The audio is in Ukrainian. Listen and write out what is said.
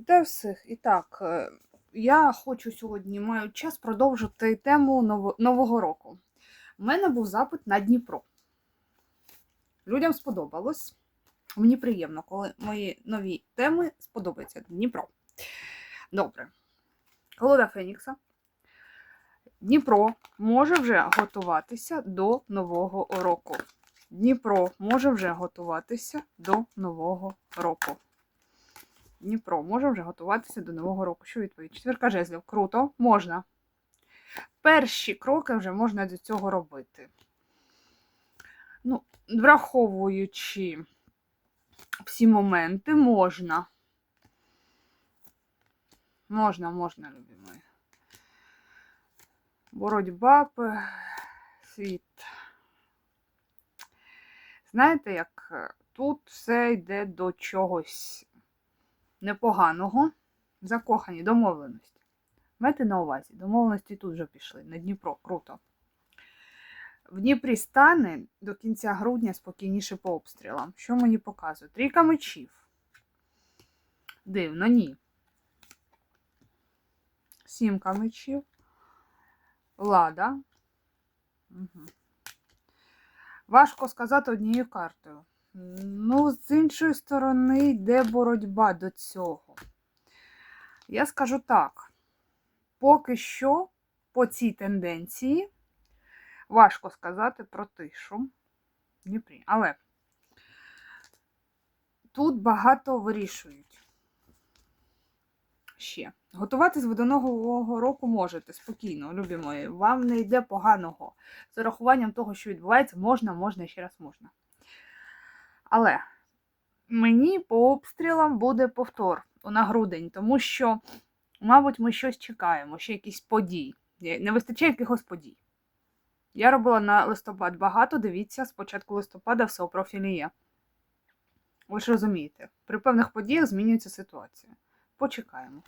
Вітаю всіх. І так, е, я хочу сьогодні, маю час продовжити тему Нового року. У мене був запит на Дніпро. Людям сподобалось. Мені приємно, коли мої нові теми сподобаються. Дніпро. Добре. Колода Фенікса. Дніпро може вже готуватися до Нового року. Дніпро може вже готуватися до Нового року. Дніпро може вже готуватися до Нового року. Що відповідь? Четвірка жезлів. Круто, можна. Перші кроки вже можна до цього робити. Ну, враховуючи всі моменти, можна. Можна, можна, любі. Боротьба, світ. Знаєте, як е, тут все йде до чогось непоганого, закохані, домовленості. Майте на увазі, домовленості тут вже пішли, на Дніпро, круто. В Дніпрі стане до кінця грудня спокійніше по обстрілам. Що мені показує? Трійка мечів. Дивно, ні. Сімка мечів. Лада. Угу. Важко сказати однією картою. Ну, з іншої сторони, йде боротьба до цього. Я скажу так: поки що по цій тенденції важко сказати про тишу Дніпрі. Але тут багато вирішують. Ще. Готуватись ви до нового року можете спокійно, любі мої. Вам не йде поганого. З урахуванням того, що відбувається, можна, можна і ще раз можна. Але мені по обстрілам буде повтор на грудень, тому що, мабуть, ми щось чекаємо, ще якісь події. Не вистачає якихось подій. Я робила на листопад багато, дивіться, з початку листопада все у профілі є. Ви ж розумієте, при певних подіях змінюється ситуація. Почекаємо.